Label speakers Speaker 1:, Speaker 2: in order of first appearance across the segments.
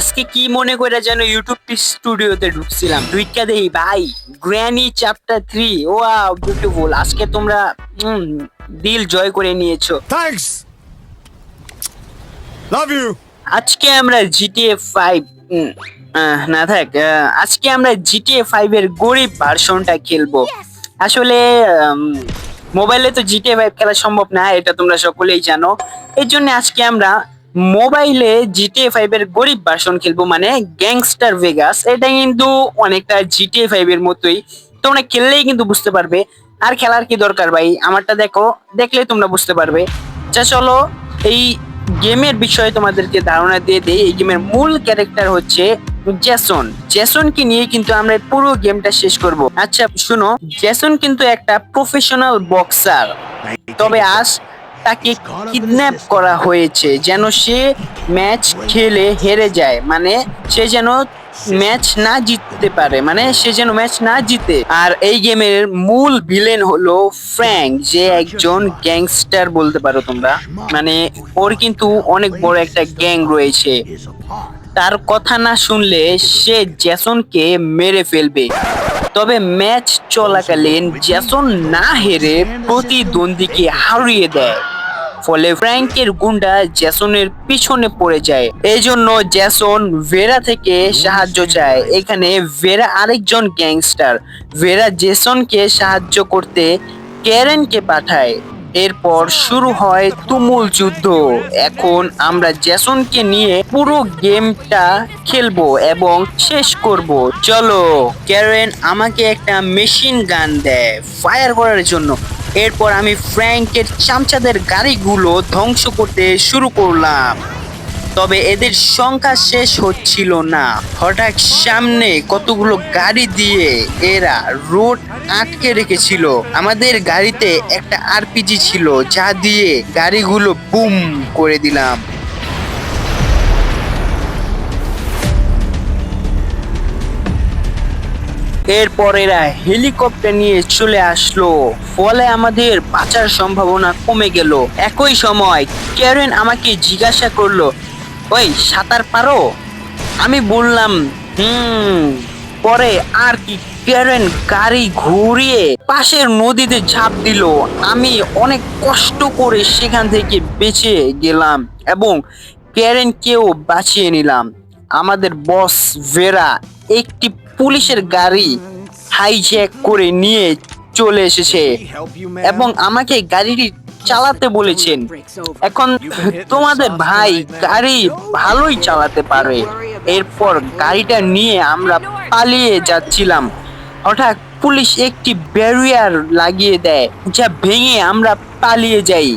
Speaker 1: আজকে কি মনে করে যেন ইউটিউব স্টুডিওতে ঢুকছিলাম? ঢুইকা দেই ভাই গ্র্যানি চ্যাপ্টার থ্রি ও বিউটিফুল আজকে তোমরা দিল জয় করে নিয়েছো.
Speaker 2: Love you.
Speaker 1: আজকে আমরা জিটিএ ফাইভ না থাক আজকে আমরা জিটিএ ফাইভ এর গরিব ভার্সনটা খেলব। আসলে মোবাইলে তো জিটিএ ফাইভ খেলা সম্ভব না এটা তোমরা সকলেই জানো। এই জন্য আজকে আমরা মোবাইলে জিটিএ ফাইভ এর গরিব ভার্সন খেলব মানে গ্যাংস্টার ভেগাস এটা কিন্তু অনেকটা জিটিএ ফাইভ এর মতোই। তোমরা খেললেই কিন্তু বুঝতে পারবে। আর খেলার কি দরকার ভাই? আমারটা দেখো, দেখলেই তোমরা বুঝতে পারবে। আচ্ছা চলো এই গেমের বিষয়ে তোমাদেরকে ধারণা দিয়ে দেই। এই গেমের মূল ক্যারেক্টার হচ্ছে জ্যাসন জেসনকে নিয়ে কিন্তু আমরা পুরো গেমটা শেষ করব। আচ্ছা শুনো জ্যাসন কিন্তু একটা প্রফেশনাল বক্সার তবে আজ তাকে কিডন্যাপ করা হয়েছে যেন সে ম্যাচ খেলে হেরে যায়। মানে সে যেন ম্যাচ না জিততে পারে। মানে সে যেন ম্যাচ না জিতে। আর এই গেমের মূল ভিলেন হলো ফ্র্যাঙ্ক যে একজন গ্যাংস্টার বলতে পারো তোমরা। মানে ওর কিন্তু অনেক বড় একটা গ্যাং রয়েছে। তার কথা না শুনলে সে জ্যাসনকে মেরে ফেলবে। তবে ম্যাচ চলাকালীন জ্যাসন না হেরে প্রতিদ্বন্দ্বীকে হারিয়ে দেয়। ফলে ফ্র্যাঙ্কের গুন্ডা জ্যাসনের পিছনে পড়ে যায়। এই জন্য জ্যাসন ভেরা থেকে সাহায্য চায়। এখানে ভেরা আরেকজন গ্যাংস্টার। ভেরা জেসনকে সাহায্য করতে ক্যারেনকে পাঠায়। এরপর শুরু হয় তুমুল যুদ্ধ। এখন আমরা জ্যাসনকে নিয়ে পুরো গেমটা খেলব এবং শেষ করব। চলো, ক্যারেন আমাকে একটা মেশিন গান দেয়, ফায়ার করার জন্য। এরপর আমি ফ্র্যাঙ্কের চামচাদের গাড়িগুলো ধ্বংস করতে শুরু করলাম। তবে এদের সংখ্যা শেষ হচ্ছিল না। হঠাৎ সামনে কতগুলো গাড়ি দিয়ে এরা রোড আটকে রেখেছিল। আমাদের গাড়িতে একটা আরপিজি ছিল, যা দিয়ে গাড়িগুলো বুম করে দিলাম। এরপর এরা হেলিকপ্টার নিয়ে চলে আসলো। ফলে আমাদের বাঁচার সম্ভাবনা কমে গেল। একই সময় ক্যারেন আমাকে জিজ্ঞাসা করল ওই সাঁতার পারো? আমি বললাম হুম পরে আর কি ক্যারেন গাড়ি ঘুরিয়ে পাশের নদীতে ঝাঁপ দিল। আমি অনেক কষ্ট করে সেখান থেকে বেঁচে গেলাম এবং ক্যারেনকেও বাঁচিয়ে নিলাম। আমাদের বস ভেরা একটি পুলিশের গাড়ি হাইজ্যাক করে নিয়ে চলে এসেছে এবং আমাকে গাড়িটি চালাতে বলেছেন। এখন তোমাদের ভাই গাড়ি ভালোই চালাতে পারে। এরপর গাড়িটা নিয়ে আমরা পালিয়ে যাচ্ছিলাম। হঠাৎ পুলিশ একটি ব্যারিয়ার লাগিয়ে দেয়, যা ভেঙে আমরা পালিয়ে যাই।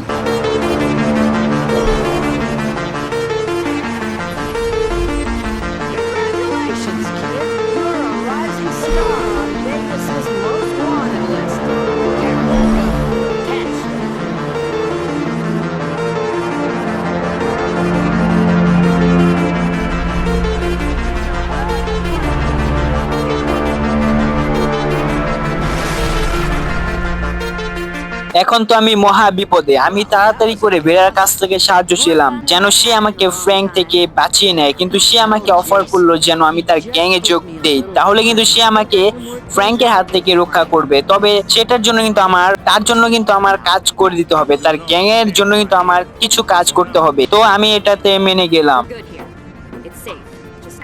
Speaker 1: এখন তো আমি মহা বিপদে। আমি তাড়াতাড়ি করে বেড়ার কাছ থেকে সাহায্য ছিলাম যেন সে আমাকে ফ্র্যাঙ্ক থেকে বাঁচিয়ে নেয়, কিন্তু সে আমাকে অফার করল যেন আমি তার গ্যাংয়ে যোগ দেই। তাহলে কিন্তু সে আমাকে ফ্র্যাঙ্কের হাত থেকে রক্ষা করবে, তবে সেটার জন্য কিন্তু আমার, তার জন্য কিন্তু আমার কাজ করে দিতে হবে। তার গ্যাংয়ের জন্য কিন্তু আমার কিছু কাজ করতে হবে। তো আমি এটাতে মেনে গেলাম।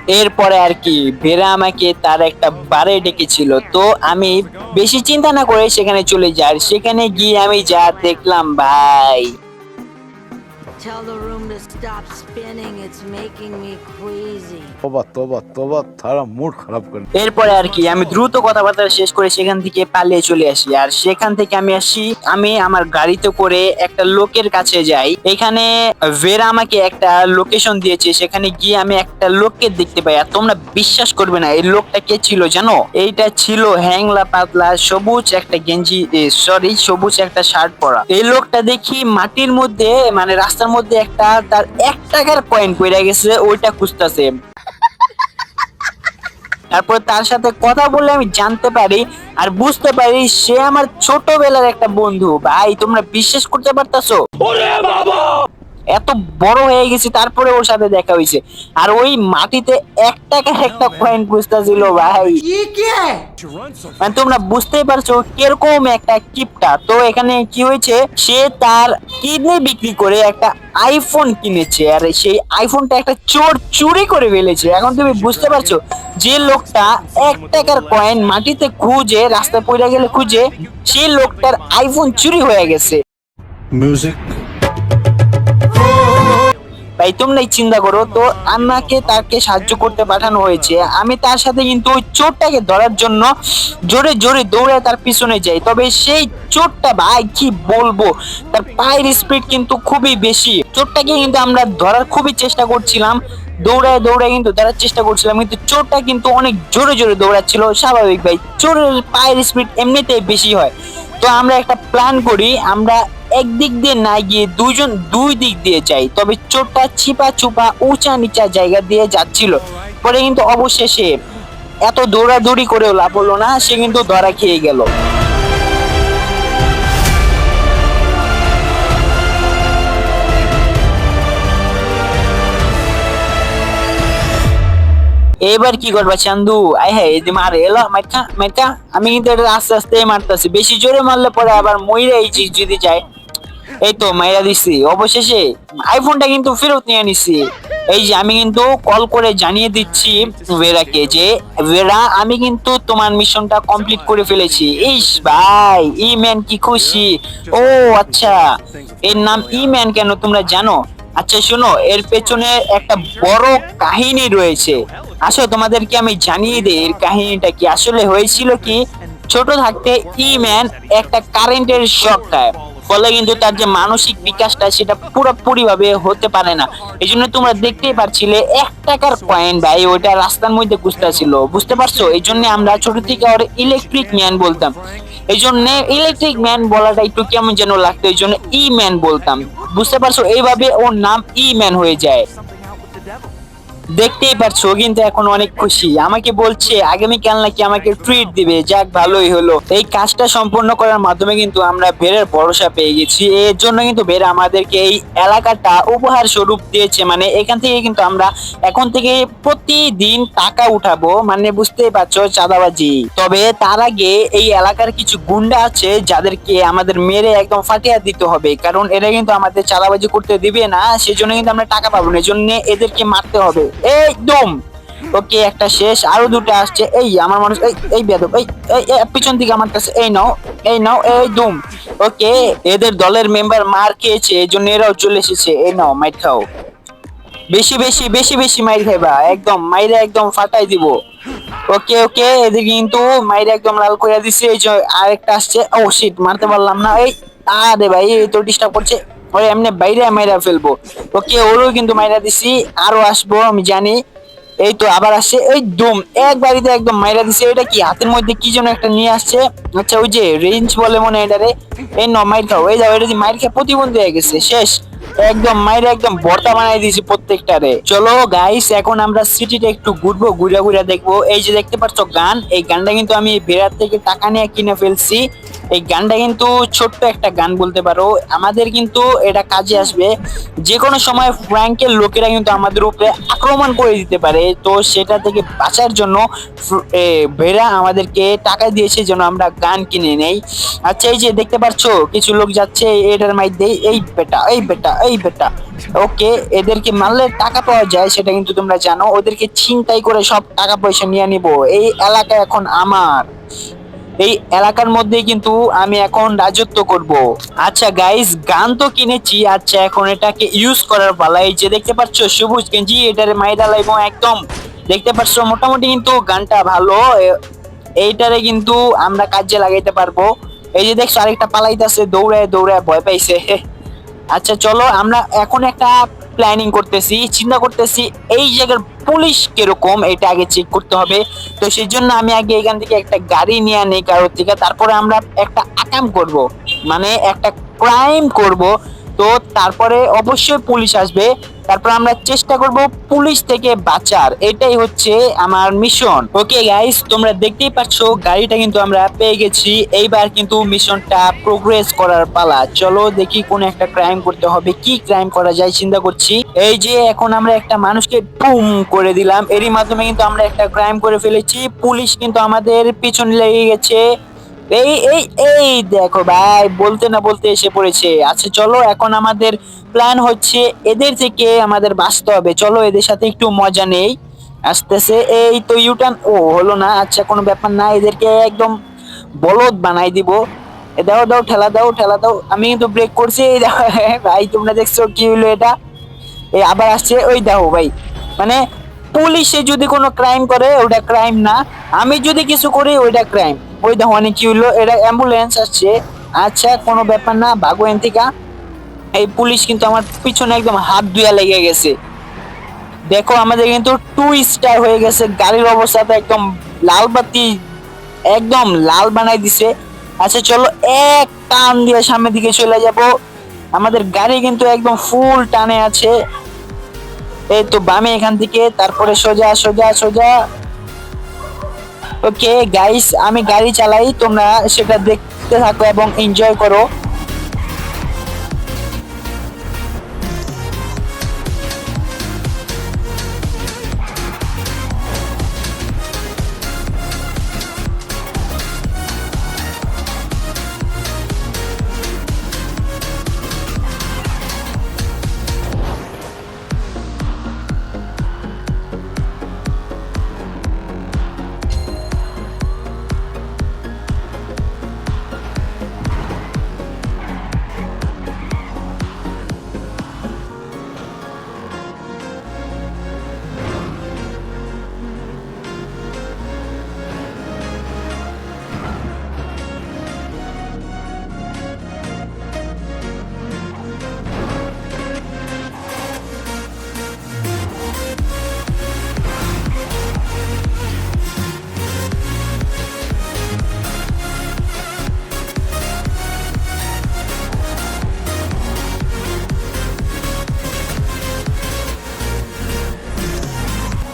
Speaker 1: এরপরে আর কি ভেরা আমাকে তার একটা বারে ডেকেছিল। তো আমি বেশি চিন্তা না করে সেখানে চলে যাই। সেখানে গিয়ে আমি যা দেখলাম, ভাই।
Speaker 3: stop spinning, it's making me crazy.
Speaker 2: তোবা তোবা তোবা তারা মুড খারাপ করে।
Speaker 1: এরপরে আর কি আমি দ্রুত কথাবার্তা শেষ করে সেখান থেকে পালিয়ে চলে আসি। আর সেখান থেকে আমি আসি আমি আমার গাড়িতে করে একটা লোকের কাছে যাই। এখানে ভেরা আমাকে একটা লোকেশন দিয়েছে। সেখানে গিয়ে আমি একটা লোককে দেখতে পাই। আর তোমরা বিশ্বাস করবে না এই লোকটা কে ছিল জানো? এইটা ছিল হ্যাংলা পাতলা সবুজ একটা গেঞ্জি সরি সবুজ একটা শার্ট পরা। এই লোকটা দেখি মাটির মধ্যে মানে রাস্তার মধ্যে একটা তার এক টাকার কয়েন পড়ে গেছে, ওইটা খুঁজতেছে। তারপর তার সাথে কথা বলে আমি জানতে পারি আর বুঝতে পারি সে আমার ছোটবেলার একটা বন্ধু। ভাই, তোমরা বিশ্বাস করতে পারতাছো? এত বড় হয়ে গেছি তারপরে ওর সাথে দেখা হয়েছে। আর ওই মাটিতে এক টাকার একটা কয়েন ছিল ভাই। মানে তোমরা বুঝতেই পারছ কীরকম একটা কিপটা। তো এখানে কি হয়েছে সে তার কিডনি বিক্রি করে একটা আইফোন কিনেছে আর সেই আইফোনটা একটা চোর চুরি করে ফেলেছে। এখন তুমি বুঝতে পারছ যে লোকটা এক টাকার কয়েন মাটিতে খুঁজে রাস্তায় পড়ে গেলে খুঁজে সেই লোকটার আইফোন চুরি হয়ে গেছে।
Speaker 2: মিউজিক
Speaker 1: তাই তোমরাই চিন্তা করো, তো আমাকে তাকে সাহায্য করতে পাঠানো হয়েছে। আমি তার সাথে কিন্তু ওই চোরটাকে ধরার জন্য জোরে জোরে দৌড়ে তার পিছনে যাই। তবে সেই চোরটা ভাই, কি বলব? তার পায়ের স্পিড কিন্তু খুবই বেশি। চোরটাকে কিন্তু আমরা ধরার খুবই চেষ্টা করছিলাম। দৌড়ায় দৌড়ায় কিন্তু ধরার চেষ্টা করছিলাম, কিন্তু চোরটা কিন্তু অনেক জোরে জোরে দৌড়াচ্ছিল। স্বাভাবিক ভাই, চোরের পায়ের স্পিড এমনিতেই বেশি হয়। তো আমরা একটা প্ল্যান করি, আমরা একদিক দিয়ে না গিয়ে দুজন দুই দিক দিয়ে যাই তবে চোরটা ছিপা চুপা উঁচা নিচা জায়গা দিয়ে যাচ্ছিল। পরে কিন্তু অবশেষে এত দৌড়াদৌড়ি করেও লাভ হলো না, সে কিন্তু ধরা খেয়ে গেল। এবার কি করবা চান্দু? আই হ্যাঁ এই যে মারে, এলো মাইকা মাইকা আমি কিন্তু এটা আস্তে আস্তে মারতেছি। বেশি জোরে মারলে পরে আবার মইরা এই যদি যায়। এই তো মাইরা দিছি। অবশেষে আইফোনটা কিন্তু ফেরত নিয়ে নিছি। এই যে আমি কিন্তু কল করে জানিয়ে দিচ্ছি ভেরাকে যে ভেরা আমি কিন্তু তোমার মিশনটা কমপ্লিট করে ফেলেছি। ইস ভাই ই ম্যান কি খুশি। ও আচ্ছা। এর নাম ই ম্যান কেন তোমরা জানো? আচ্ছা শোনো, এর পেছনে একটা বড় কাহিনী রয়েছে। আসলে তোমাদেরকে আমি জানিয়ে দিই এর কাহিনীটা কি। আসলে হয়েছিল কি, ছোট থাকতে ই ম্যান একটা কারেন্টের শক খায়। ফলে কিন্তু তার যে মানসিক বিকাশটা সেটা পুরোপুরি ভাবে হতে পারে না। এই জন্য তোমরা দেখতেই পারছিলে, এক টাকার কয়েন ভাই ওইটা রাস্তার মধ্যে ছিল বুঝতে পারছ? এই জন্য আমরা ছোট থেকে ওর ইলেকট্রিক ম্যান বলতাম। এই জন্য ইলেকট্রিক ম্যান বলাটা একটু কেমন যেন লাগতো এই জন্য ই ম্যান বলতাম। বুঝতে পারছ? এইভাবে ওর নাম ই ম্যান হয়ে যায়। দেখতেই পারছ কিন্তু এখন অনেক খুশি। আমাকে বলছে, আগামীকাল নাকি আমাকে ট্রিট দিবে। যাক, ভালোই হলো। এই কাজটা সম্পূর্ণ করার মাধ্যমে কিন্তু আমরা বেরের ভরসা পেয়ে গেছি। এর জন্য কিন্তু বের আমাদেরকে এই এলাকাটা উপহার স্বরূপ দিয়েছে। মানে এখান থেকে কিন্তু আমরা এখন থেকে প্রতিদিন টাকা উঠাবো। মানে বুঝতেই পারছ, চাঁদাবাজি। তবে তার আগে এই এলাকার কিছু গুন্ডা আছে, যাদেরকে আমাদের মেরে একদম ফাটিয়া দিতে হবে। কারণ এরা কিন্তু আমাদের চাঁদাবাজি করতে দিবে না, সেজন্য কিন্তু আমরা টাকা পাবো না। এই জন্য এদেরকে মারতে হবে। একদম। ওকে, একটা শেষ। আরও দুটো আসছে। এই, আমার মানুষ, এই এই বেদব এই এই পিছন দিকে আমার কাছে, এই নাও এই নাও, এই দুম। ওকে, এদের দলের মেম্বার মার খেয়েছে, এই জন্য এরাও চলে এসেছে। এই নাও, মাইট খাও। বেশি বেশি বেশি বেশি মাইর খাইবা। একদম, মাইরে একদম ফাটাই দিব। ওকে ওকে এদিকে কিন্তু মাইরে একদম লাল করে দিছে। এই যে আরেকটা আসছে। ও শিট মারতে পারলাম না। এই, আরে ভাই, এই তো ডিস্টার্ব করছে। ওই এমনি বাইরে মাইরা ফেলব। ওকে, ওরও কিন্তু মাইরা দিছি আরও আসব, আমি জানি। এই তো আবার আসছে এই দুম, এক বাড়িতে একদম মাইরা দিছে, এটা কি হাতের মধ্যে কি যেন একটা নিয়ে আসছে? আচ্ছা ওই যে রেঞ্জ বলে মনে হয় এটারে। এই ন মাইর খাও, এই যাও, এটা যে মাইর খেয়ে প্রতিবন্ধী হয়ে গেছে, শেষ। একদম মাইরে একদম ভর্তা বানাই দিয়েছি প্রত্যেকটারে। চলো গাইস এখন আমরা সিটিটা একটু ঘুরবো, ঘুরে ঘুরে দেখব। এই যে দেখতে পাচ্ছ গান, এই গানটা কিন্তু আমি বেরার থেকে টাকা নিয়ে কিনে ফেলছি। এই গানটা কিন্তু ছোট্ট একটা গান বলতে পারো। আমাদের কিন্তু এটা কাজে আসবে। যে কোনো সময় ফ্র্যাঙ্কের লোকেরা কিন্তু আমাদের উপরে আক্রমণ করে দিতে পারে। তো সেটা থেকে বাঁচার জন্য ভেড়া আমাদেরকে টাকা দিয়েছে যেন আমরা গান কিনে নেই। আচ্ছা এই যে দেখতে পাচ্ছ, কিছু লোক যাচ্ছে, এটার মধ্যে, এই বেটা এই বেটা এই বেটা। ওকে, এদেরকে মারলে টাকা পাওয়া যায়, সেটা কিন্তু তোমরা জানো। ওদেরকে ছিনতাই করে সব টাকা পয়সা নিয়ে নিব। এই এলাকা এখন আমার। এই এলাকার মধ্যেই কিন্তু আমি এখন রাজত্ব করব। আচ্ছা গাইস গান তো কিনেছি। আচ্ছা এখন এটাকে ইউজ করার পালা। এই যে দেখতে পাচ্ছ, সবুজ গেঞ্জি, এটারে মাইরা লাইব একদম। দেখতে পাচ্ছ, মোটামুটি কিন্তু গানটা ভালো। এইটারে কিন্তু আমরা কাজে লাগাইতে পারব। এই যে দেখছ, আরেকটা পালাইতেছে, দৌড়ায় দৌড়ায় ভয় পাইছে। আচ্ছা চলো আমরা এখন একটা প্ল্যানিং করতেছি, চিন্তা করতেছি এই জায়গার পুলিশ কীরকম, এটা আগে চেক করতে হবে। তো সেই জন্য আমি আগে এখান থেকে একটা গাড়ি নিয়ে আনি কারোর থেকে, তারপরে আমরা একটা আকাম করব মানে একটা ক্রাইম করব। তো তারপরে অবশ্যই পুলিশ আসবে। তারপর আমরা চেষ্টা করব পুলিশ থেকে বাঁচার। এটাই হচ্ছে আমার মিশন ওকে গাইস তোমরা দেখতেই পাচ্ছ গাড়িটা কিন্তু আমরা পেয়ে গেছি। এইবার কিন্তু মিশনটা প্রোগ্রেস করার পালা। চলো দেখি কোন একটা ক্রাইম করতে হবে। কি ক্রাইম করা যায় চিন্তা করছি। এই যে এখন আমরা একটা মানুষকে বুম করে দিলাম। এরই মাধ্যমে কিন্তু আমরা একটা ক্রাইম করে ফেলেছি। পুলিশ কিন্তু আমাদের পিছনে লেগে গেছে। এই এই এই দেখো ভাই, বলতে না বলতে এসে পড়েছে। আচ্ছা চলো এখন আমাদের প্ল্যান হচ্ছে এদের থেকে আমাদের বাঁচতে হবে। চলো এদের সাথে একটু মজা নেই। আসতেছে এই তো ইউটার্ন ও, হলো না আচ্ছা কোনো ব্যাপার না, এদেরকে একদম বলদ বানাই দিব। দাও দাও, ঠেলা দাও ঠেলা দাও। আমি কিন্তু ব্রেক করছি, এই ভাই, তোমরা দেখছ কি হলো এটা? এই আবার আসছে, ওই দাও ভাই মানে পুলিশে যদি কোনো ক্রাইম করে, ওটা ক্রাইম না। আমি যদি কিছু করি, ওইটা ক্রাইম ওই দেখো মানে কি হলো? এটা অ্যাম্বুলেন্স আসছে। আচ্ছা কোনো ব্যাপার না, ভাগো এন থেকে এই পুলিশ কিন্তু আমার পিছনে একদম হাত ধুয়া লেগে গেছে। দেখো, আমাদের কিন্তু টু স্টার হয়ে গেছে। গাড়ির অবস্থা তো একদম লাল বাতি, একদম লাল বানাই দিছে। আচ্ছা চলো, এক টান দিয়ে সামনের দিকে চলে যাব। আমাদের গাড়ি কিন্তু একদম ফুল টানে আছে। এই তো বামে এখান থেকে, তারপরে সোজা সোজা সোজা। ওকে গাইস আমি গাড়ি চালাই তোমরা সেটা দেখতে থাকো এবং এনজয় করো।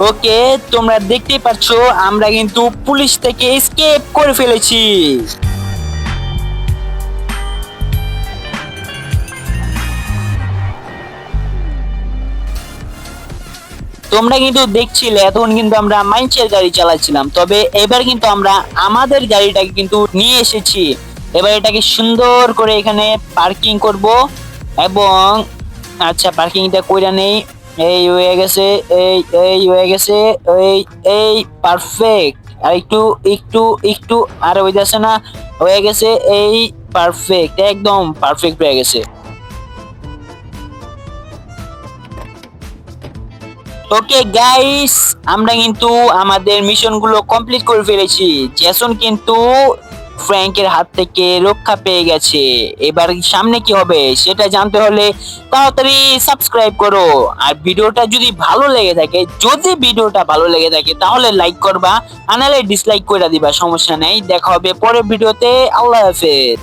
Speaker 1: ওকে, তোমরা দেখতেই পাচ্ছ, আমরা কিন্তু পুলিশ থেকে এসকেপ করে ফেলেছি। তোমরা কিন্তু দেখছিলে এতক্ষণ কিন্তু আমরা মাইন্সের গাড়ি চালাচ্ছিলাম, তবে এবার কিন্তু আমরা আমাদের গাড়িটাকে কিন্তু নিয়ে এসেছি। এবার এটাকে সুন্দর করে এখানে পার্কিং করব এবং আচ্ছা পার্কিংটা কইরা নেই এই হয়ে গেছে, এই এই হয়ে গেছে, এই এই পারফেক্ট আর একটু একটু একটু হয়ে যাচ্ছে না। হয়ে গেছে, এই পারফেক্ট একদম পারফেক্ট হয়ে গেছে। ওকে গাইস আমরা কিন্তু আমাদের মিশনগুলো কমপ্লিট করে ফেলেছি। জেসন কিন্তু ফ্র্যাঙ্কের হাত থেকে রক্ষা পেয়ে গেছে। এবার সামনে কি হবে সেটা জানতে হলে তাড়াতাড়ি সাবস্ক্রাইব করো। আর ভিডিওটা যদি ভালো লেগে থাকে, যদি ভিডিওটা ভালো লেগে থাকে, তাহলে লাইক করবা আনালে ডিসলাইক করে দিবা, সমস্যা নেই। দেখা হবে পরের ভিডিওতে। আল্লাহ হাফেজ।